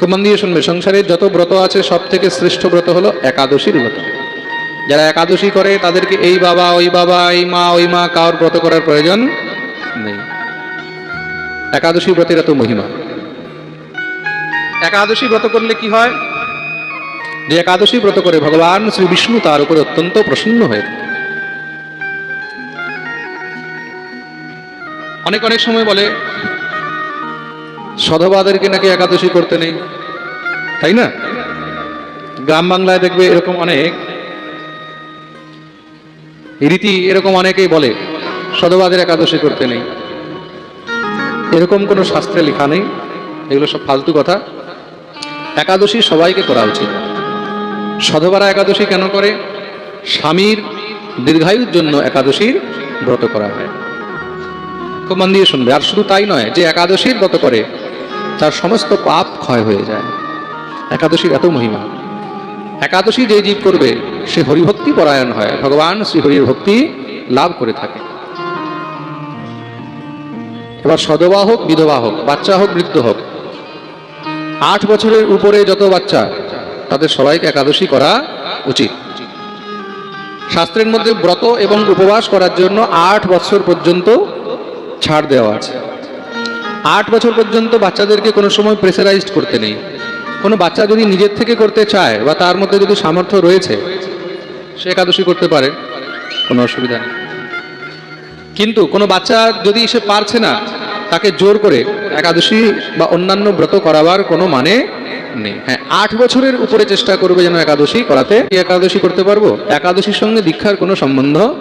খুব শুনবে, সংসারে যত ব্রত আছে সব থেকে শ্রেষ্ঠ ব্রত হলো একাদশীর ব্রত। যারা একাদশী করে, তাদেরকে এই বাবা, ওই বাবা, এই মা, ওই মা কার ব্রত করার প্রয়োজন নেই। একাদশী ব্রতের এত মহিমা। একাদশী ব্রত করলে কি হয়? যে একাদশী ব্রত করে ভগবান শ্রী বিষ্ণু তার উপরে অত্যন্ত প্রসন্ন হয়ে অনেক অনেক সময় বলে সধবাদেরকে নাকি একাদশী করতে নেই? তাই না? গ্রাম বাংলায় দেখবে এরকম অনেক। রীতি এরকম অনেকেই বলে, সধবাদের একাদশী করতে নেই। এরকম কোনো শাস্ত্রে লেখা নেই। এগুলো সব ফালতু কথা। একাদশী সবাইকে করা উচিত। সধবারা একাদশী কেন করে? স্বামীর দীর্ঘায়ুর জন্য একাদশীর ব্রত করা হয়। খুব মন দিয়ে শুনবে। আর শুধু তাই নয়, যে একাদশীর ব্রত করে তার সমস্ত পাপ ক্ষয় হয়ে যায়। একাদশীর এত মহিমা। একাদশী যে জীব করবে, সে হরিভক্তি পরায়ণ হয়। ভগবান শ্রী হরির ভক্তি লাভ করে থাকে। এবার সদবা হোক, বিধবা হোক, বাচ্চা হোক, বৃদ্ধ হোক, আট বছরের উপরে যত বাচ্চা, তাদের সবাইকে একাদশী করা উচিত। শাস্ত্রের মধ্যে ব্রত এবং উপবাস করার জন্য আট বছর পর্যন্ত ছাড় দেওয়া আছে। আট বছর পর্যন্ত বাচ্চাদেরকে কোনো সময় প্রেসারাইজড করতে নেই। কোনো বাচ্চা যদি নিজের থেকে করতে চায় বা তার মধ্যে যদি সামর্থ্য রয়েছে, সে একাদশী করতে পারে, কোনো অসুবিধা নেই। কিন্তু কোনো বাচ্চা যদি সে পারছে না, তাকে জোর করে একাদশী বা অন্যান্য ব্রত করাবার কোনো মানে নেই। হ্যাঁ আট বছরের উপরে চেষ্টা করবে যেন একাদশী করাতে। একাদশী করতে পারব? একাদশীর সঙ্গে দীক্ষার কোনো সম্বন্ধ?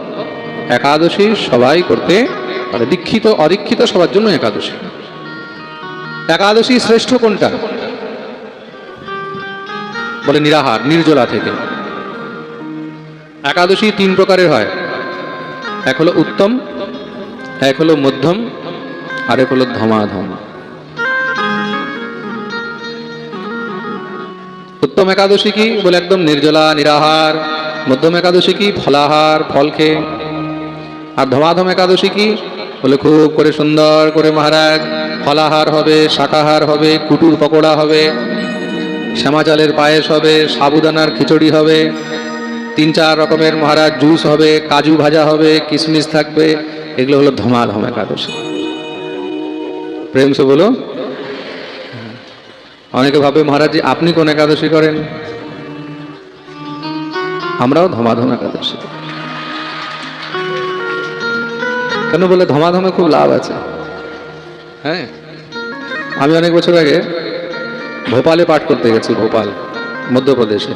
একাদশী সবাই করতে পারে। দীক্ষিত, অদীক্ষিত সবার জন্য একাদশী। একাদশী শ্রেষ্ঠ কোনটা? বলে নিরাহার, নির্জলা থেকে। একাদশী তিন প্রকারের হয়। এক হলো উত্তম, এক হলো মধ্যম, আর এক হলো ধমাধম। উত্তম একাদশী কি? বলে একদম নির্জলা, নিরাহার। মধ্যম একাদশী কি? ফলাহার, ফল খেয়ে। আর ধমাধম একাদশী কি? বলে খুব করে সুন্দর করে মহারাজ, ফলাহার হবে, শাকাহার হবে, কুটুর পকোড়া হবে শ্যামা চালের পায়েস হবে, সাবুদানার খিচুড়ি হবে, তিন চার রকমের মহারাজ জুস হবে, কাজু ভাজা হবে, কিশমিশ থাকবে, এগুলো হলো ধমাধম একাদশী প্রেম সে বলো, অনেকে ভাবে মহারাজ আপনি কোন একাদশী করেন আমরাও ধমাধম একাদশী করি। কেন বলে ধমাধমে খুব লাভ আছে? হ্যাঁ? আমি অনেক বছর আগে ভোপালে পাঠ করতে গেছি, ভোপাল, মধ্যপ্রদেশে।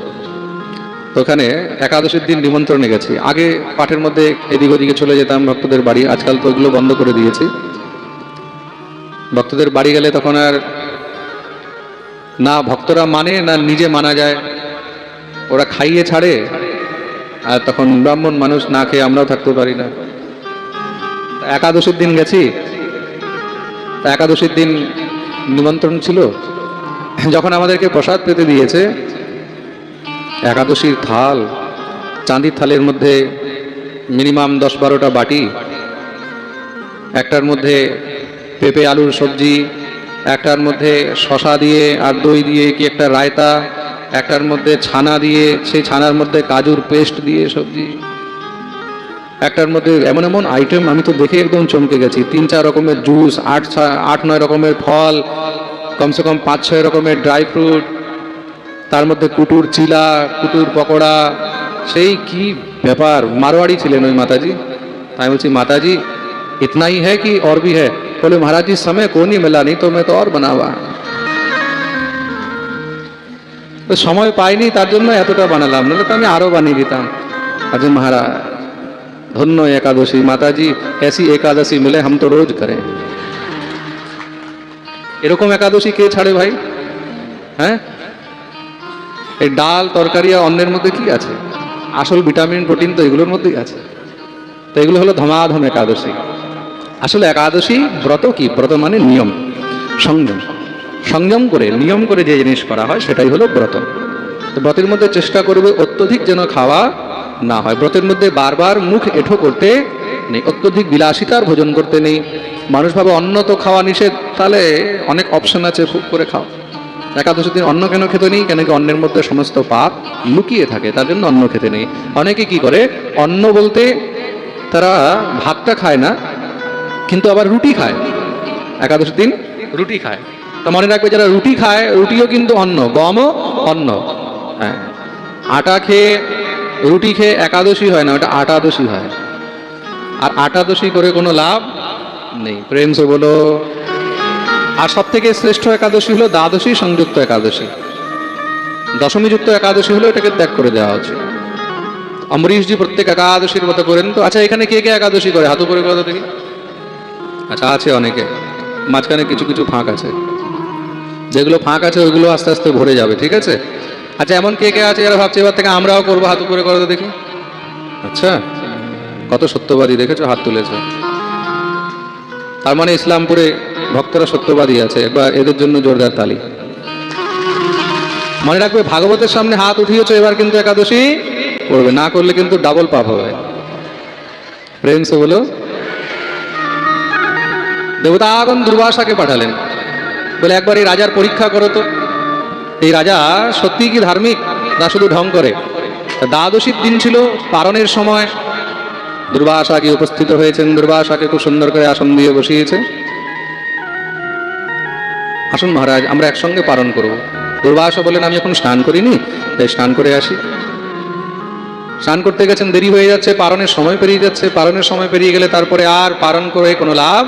তো ওখানে একাদশীর দিন নিমন্ত্রণে গেছি। আগে পাঠের মধ্যে এদিক ওদিকে চলে যেতাম, ভক্তদের বাড়ি। আজকাল তো ওগুলো বন্ধ করে দিয়েছি। ভক্তদের বাড়ি গেলে তখন আর না ভক্তরা মানে না নিজে মানা যায়। ওরা খাইয়ে ছাড়ে, আর তখন ব্রাহ্মণ মানুষ না খেয়ে আমরাও থাকতে পারি না। একাদশীর দিন গেছি। তা একাদশীর দিন নিমন্ত্রণ ছিল। যখন আমাদেরকে প্রসাদ পেতে দিয়েছে, একাদশীর থাল, চাঁদির থালের মধ্যে মিনিমাম দশ বারোটা বাটি, একটার মধ্যে পেঁপে, আলুর সবজি, একটার মধ্যে শশা দিয়ে আর দই দিয়ে কি একটা রায়তা, একটার মধ্যে ছানা দিয়ে, সেই ছানার মধ্যে কাজুর পেস্ট দিয়ে সবজি। একটার মধ্যে এমন এমন আইটেম আমি তো দেখে একদম চমকে গেছি তিন চার রকমের জুস আট ছা- আট নয় রকমের ফল কমসে কম পাঁচ ছয় রকমের ড্রাই ফ্রুট তার মধ্যে কুটুর চিলা কুটুর পকোড়া সেই কি ব্যাপার মারোয়াড়ি ছিলেন ওই মাতাজি তাই বলছি মাতাজি इतना ही है कि और भी है बोले महाराज जी समय को नहीं मिला नहीं तो मैं तो और बनावा তো সময় পাইনি তার জন্য এতটা বানালাম নাহলে তো আমি আরো বানিয়ে দিতাম আজ মহারাজ ধন্য একাদশী মাতাজি ऐसी একাদশী মিলে हम तो রোজ করেं এরকম একাদশী কে ছাড়ে ভাই হ্যাঁ এই ডাল তরকারি আর অন্যের মধ্যে কি আছে আসল ভিটামিন প্রোটিন তো এগুলোর মধ্যেই আছে তো এগুলো হলো ধমাধম একাদশী আসলে একাদশী ব্রত কি ব্রত মানে নিয়ম সংযম সংযম করে নিয়ম করে যে জিনিস করা হয় সেটাই হলো ব্রত তো ব্রতের মধ্যে চেষ্টা করবে অত্যধিক যেন খাওয়া না হয়। ব্রতের মধ্যে বারবার মুখ এঠো করতে নেই, অত্যধিক বিলাসিতার ভোজন করতে নেই। মানুষ ভাবে অন্ন তো খাওয়া নিষেধ, তাহলে অনেক অপশন আছে খুব করে খাও। একাদশীর দিন অন্ন কেন খেতে নেই? কেন কি অন্নের মধ্যে সমস্ত পাপ লুকিয়ে থাকে, তার জন্য অন্ন খেতে নেই। অনেকে কি করে, অন্ন বলতে তারা ভাতটা খায় না, কিন্তু আবার রুটি খায়। একাদশীর দিন রুটি খায়। তো মনে রাখবে যারা রুটি খায়, রুটিও কিন্তু অন্ন, গমও অন্ন। হ্যাঁ আটা খেয়ে রুটি খেয়ে একাদশী হয় না, ওটা আটাদশী হয়। আর আটাদশী করে কোনো লাভ নেই। প্রেম সে বলো, আর সব থেকে শ্রেষ্ঠ একাদশী হলো দ্বাদশী, সংযুক্ত একাদশী। দশমীযুক্ত একাদশী হলো এটাকে ত্যাগ করে দেওয়া উচিত অমরিশজি প্রত্যেক একাদশীর মতো করেন তো? আচ্ছা এখানে কে কে একাদশী করে? হাত উপরে কথা দেখি? আচ্ছা আছে অনেকে। মাঝখানে কিছু কিছু ফাঁক আছে। যেগুলো ফাঁক আছে, ওইগুলো আস্তে আস্তে ভরে যাবে, ঠিক আছে? আচ্ছা এমন কে কে আছে যারা ভাবছে এবার থেকে আমরাও করব, হাত উপরে করো দেখি। আচ্ছা কত সত্যবাদী দেখেছ, হাত তুলেছে। তার মানে ইসলামপুরে ভক্তরা সত্যবাদী আছে বা এদের জন্য জোরদার তালি। মনে রাখবে, ভাগবতের সামনে হাত উঠিয়েছো, এবার কিন্তু একাদশী করবে, না করলে কিন্তু ডাবল পাপ হবে। প্রেম সে বলো। দেবতাগণ দুর্বাসাকে পাঠালেন। বলে, একবার এই রাজার পরীক্ষা করো তো। এই রাজা সত্যি কি ধার্মিক? না শুধু ঢং করে। দ্বাদশীর দিন ছিল পারণের সময়। দুর্বাসা কি উপস্থিত হয়েছেন। দুর্বাসাকে খুব সুন্দর করে আসন দিয়ে বসিয়েছে। আসুন মহারাজ, আমরা একসঙ্গে পালন করব। দুর্বাসা বলেন আমি এখন স্নান করিনি, তাই স্নান করে আসি। স্নান করতে গেছেন, দেরি হয়ে যাচ্ছে, পারণের সময় পেরিয়ে যাচ্ছে। পারণের সময় পেরিয়ে গেলে তারপরে আর পারণ করে কোনো লাভ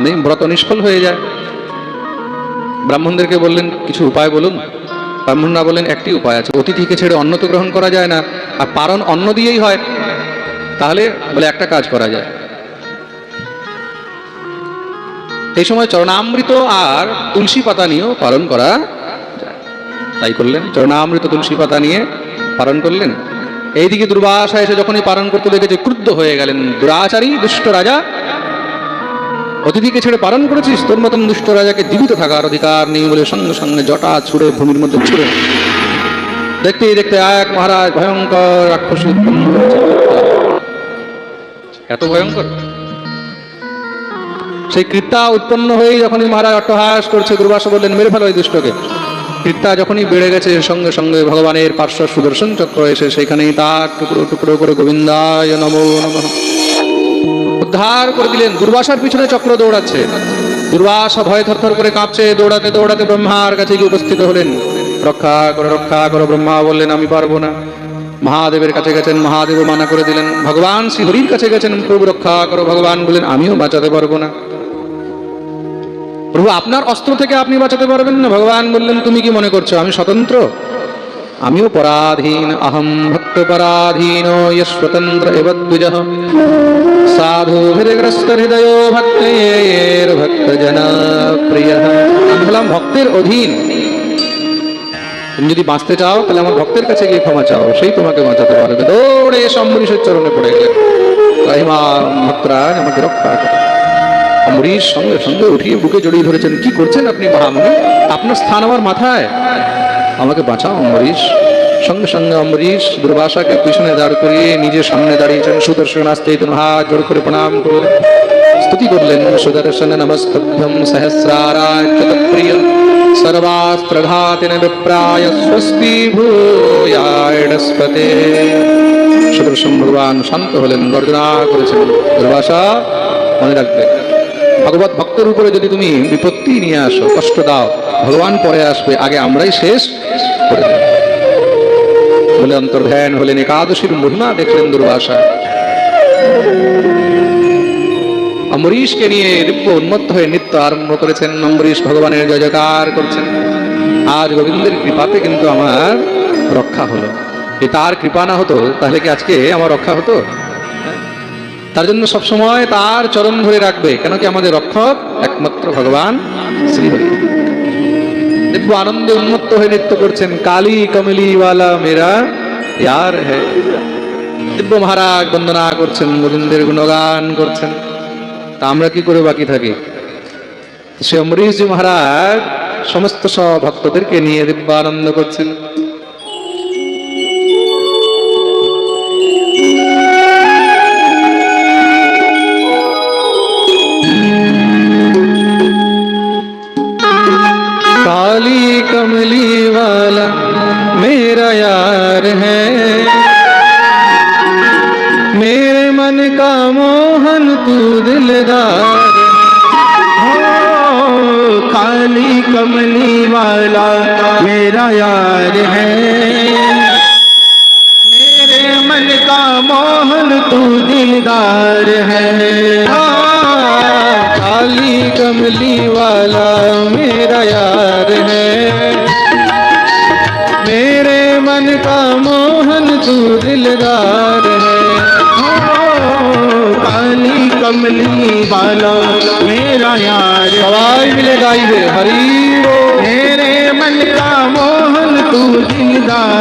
নেই। ব্রত নিষ্ফল হয়ে যায়। ব্রাহ্মণদেরকে বললেন, কিছু উপায় বলুন। ব্রাহ্মণরা বললেন, একটি উপায় আছে, অতিথিকে ছেড়ে অন্ন তো গ্রহণ করা যায় না, আর পারণ অন্ন দিয়েই হয়। তাহলে বলে একটা কাজ করা যায়। এই সময় চরণামৃত আর তুলসী পাতা নিয়েও পালন করা। তাই করলেন, চরণামৃত তুলসী পাতা নিয়ে পালন করলেন। এইদিকে দুর্বাসা এসে যখনই পালন করতে দেখেছে, ক্রুদ্ধ হয়ে গেলেন দুরাচারী, দুষ্ট রাজা। অতিথিকে ছেড়ে পালন করেছিস? তোর মতন দুষ্ট রাজাকে জীবিত থাকার অধিকার নেই বলে সঙ্গে সঙ্গে জটা ছুড়ে ভূমির মধ্যে ছুড়ে। দেখতে দেখতে এক মহারাজ ভয়ঙ্কর রাক্ষসী উৎপন্ন। এত ভয়ঙ্কর? সেই কৃত্যা উৎপন্ন হয়েই যখনই মহারাজ অট্টহাস করছে, দুর্বাস বললেন, মেরে ফেলো ওই দুষ্টকে। কৃত্যা যখনই বেড়ে গেছে, সঙ্গে সঙ্গে ভগবানের পার্শ্ব সুদর্শন চক্র এসে সেখানেই তার টুকরো টুকরো করে গোবিন্দায় নমো নমঃ। উদ্ধার করে দিলেন। দুর্বাসার পিছনে চক্র দৌড়াচ্ছে। দুর্বাসা ভয় থরথর করে কাঁপছে। দৌড়াতে দৌড়াতে ব্রহ্মার কাছে গিয়ে উপস্থিত হলেন। রক্ষা করো রক্ষা করো, ব্রহ্মা বললেন, আমি পারব না। মহাদেবের কাছে গেছেন মহাদেব মানা করে দিলেন। ভগবান শ্রীহরির কাছে গেছেন, প্রভু, রক্ষা করো। ভগবান বললেন, আমিও বাঁচাতে পারব না। প্রভু, আপনার অস্ত্র থেকে আপনি বাঁচাতে পারবেন না? ভগবান বললেন, তুমি কি মনে করছ, আমি স্বতন্ত্র? আমিও পরাধীন অহম ভক্ত পরাধীন স্বতন্ত্র এব দ্বিজ সাধুভিরগ্রস্ত হৃদয় ভক্তের ভক্ত জন প্রিয় আমি ভক্তের অধীন তুমি যদি বাঁচতে চাও তাহলে আমার ভক্তের কাছে গিয়ে ক্ষমা চাও সেই তোমাকে বাঁচাতে পারবে দৌড়ে এসে অম্বরীশের চরণে পড়ে গেলেন। রাহিমা ভক্তরাজ আমাকে রক্ষা করো। অম্বরীশ সঙ্গে সঙ্গে উঠিয়ে বুকে জড়িয়ে ধরেছেন। কি করছেন আপনি মহামুনি? আপনার স্থান আমার মাথায়। আমাকে বাঁচাও, অম্বরীশ। সঙ্গে সঙ্গে অম্বরীশ, দুর্বাসাকে পিছনে দাঁড় করিয়ে নিজের সামনে দাঁড়িয়েছেন সুদর্শন আসতে হাত জোর করে প্রণাম করলেন। স্তুতি করলেন সুদর্শন নমস্তভ্যম সহস্রারায় সর্বাস্ত্রঘাতিন বিপ্রায় স্বস্তি ভূয়াড়স্পতে সুদর্শন ভগবান শান্ত হলেন গর্জনা করেছেন। দুর্বাসা, মনে রাখবে। ভগবত ভক্তের উপরে যদি তুমি বিপত্তি নিয়ে আসো, কষ্ট দাও, ভগবান পরে আসবে, আগে আমরাই শেষ করে বলে অন্তর্ধ্যান হলেন একাদশীর মহিমা দেখলেন দুর্বাসা। অম্বরীশকে নিয়ে দিব্য উন্মত্ত হয়ে নৃত্য আরম্ভ করেছেন। অম্বরীশ ভগবানের জয় জয়কার করছেন। আজ গোবিন্দের কৃপাতে কিন্তু আমার রক্ষা হলো। এ তার কৃপা না হতো, তাহলে কি আজকে আমার রক্ষা হতো? তার জন্য সবসময় তার চরণ ধরে রাখবে। কেন কি আমাদের রক্ষক একমাত্র ভগবান শ্রীহরি। দিব্য আনন্দে উন্মত্ত হয়ে নৃত্য করছেন, কালী কমলি ওয়ালা মেরা, ইয়ার হ্যাঁ দিব্য মহারাজ বন্দনা করছেন, গোবিন্দের গুণগান করছেন। তা আমরা কি করে বাকি থাকি? সে অমরিশজি মহারাজ সমস্ত সব ভক্তদেরকে নিয়ে দিব্য আনন্দ করছেন। तू दिलदार done.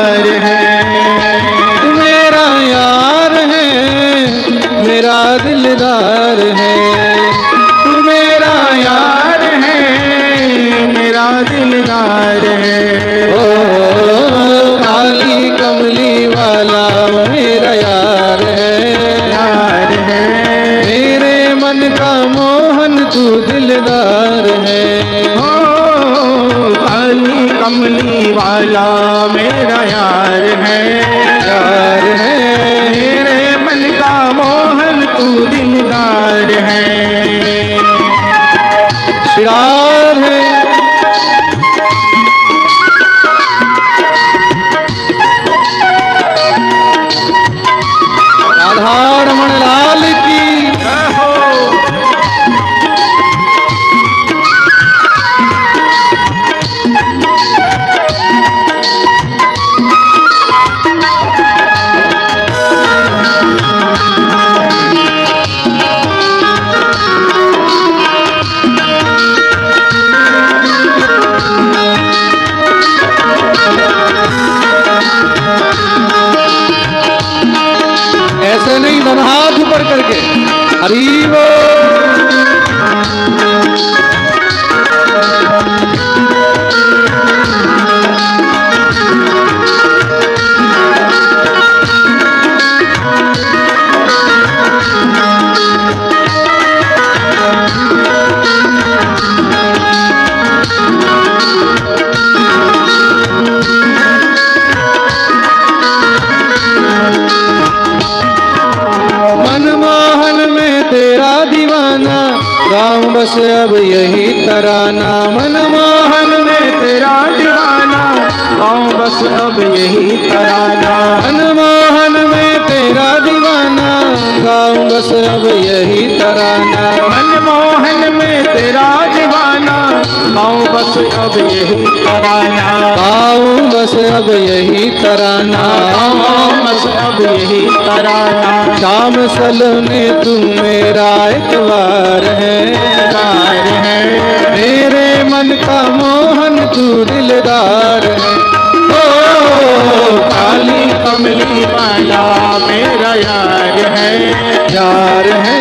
ऐसे नहीं मन हाथ ऊपर करके। हरी तेरा दीवाना, राम बस अब यही तराना। मनमोहन में तेरा दीवाना, राम बस अब यही तराना। मनमोहन में तेरा दीवाना, राम बस अब यही तराना। मनमोहन में तेरा दीवाना गाँव बस अब यही तराना। गाँव बस अब यही तराना। गाँव बस अब यही तराना। शाम सलोने तू मेरा इतवार है। कार है। मेरे मन का मोहन तू दिलदार है। ओ काली कमली वाला मेरा यार है। यार है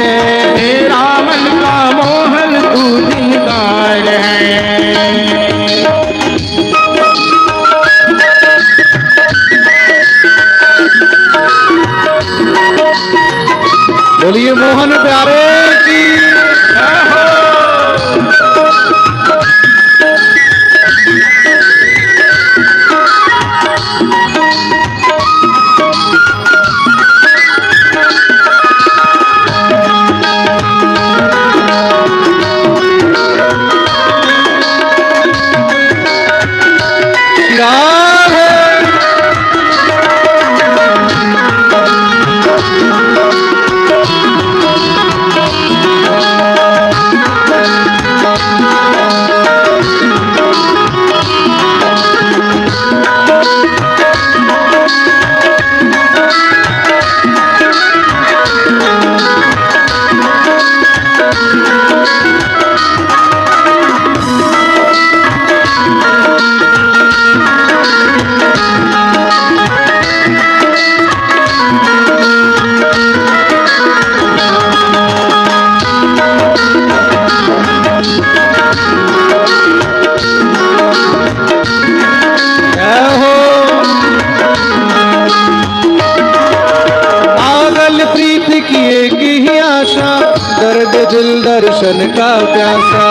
दर्शन का प्यासा।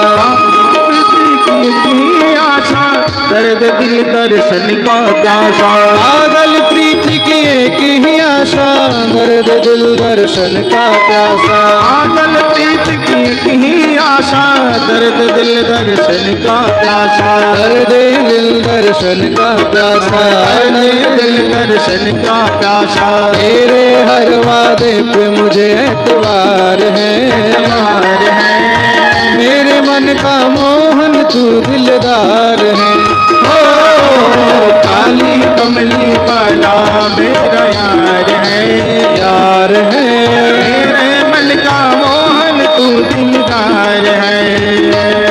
आशा दर्द दिल दर्शन का प्यासा। पागल प्रीति की एक ही आशा, दर्द दिल दर्शन का प्यासा। पागल प्रीति की ही आशा दर्द दिल दर्शन का प्यासा। दर्द दिल दर्शन का प्यासा। दर्द दिल दर्शन का प्यासा। तेरे हर वादे पे मुझे एतबार है। है। मेरे मन का मोहन तू दिलदार है। ओ काली कमली वाला मेरा यार है। यार है। दीदार है।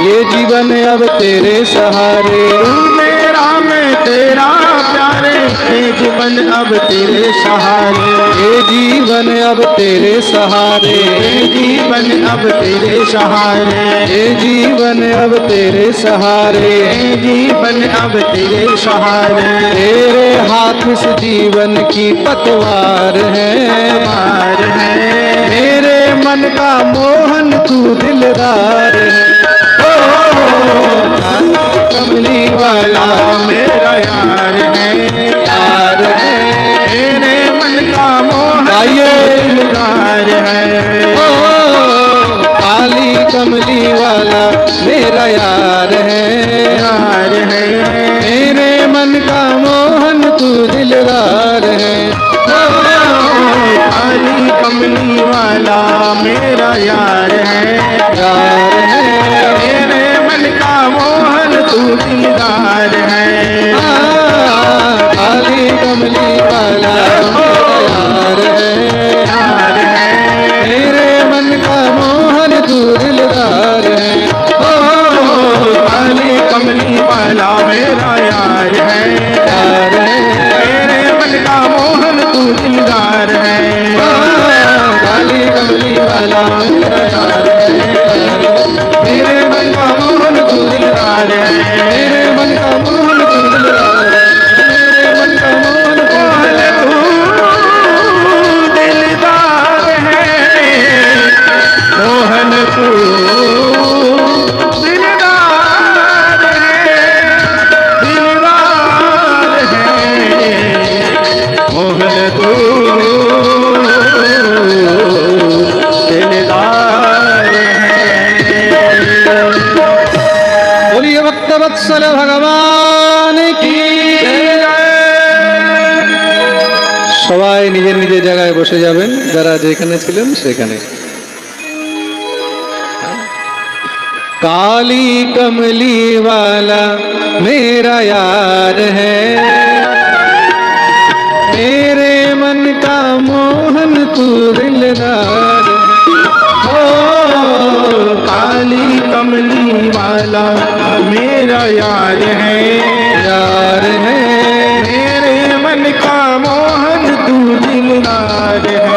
ये जीवन अब तेरे सहारे। मेरा मैं तेरा प्यारे ये जीवन अब तेरे सहारे। ये जीवन अब तेरे सहारे। ये जीवन अब तेरे सहारे। ये जीवन अब तेरे सहारे। ये जीवन अब तेरे सहारे। तेरे हाथ से जीवन की पतवार है। मार है। मेरे मन का मोहन तू दिलदार है। कमली वाला मेरा यार है यार है मेरे मन का मोहन आइए है ओ काली कमली वाला मेरा यार है यार है मेरे मन का मोहन तू दिलदार है काली कमली वाला मेरा यार है यार है। दिलदार है। काली कमली वाला यार है। यार है। मेरे मन का मोहन तू भक्त वत्सल भगवान की সবাই নিজের নিজের জায়গায় বসে যাবেন যারা যেখানে ছিলেন সেখানে काली कमली वाला मेरा यार है मेरे मन का मोहन तू दिलदार है। ओ काली कमली वाला मेरा यार है। यार है। मेरे मन का मोहन तू दिलदार है।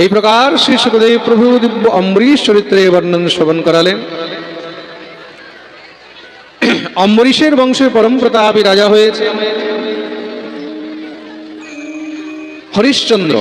এই প্রকার শ্রী সুখদেব প্রভু দিব্য অম্বরীশ চরিত্রে বর্ণন শ্রবণ করালেন। অম্বরীশের বংশে পরম প্রতাপী রাজা হয়েছে। হরিশ্চন্দ্র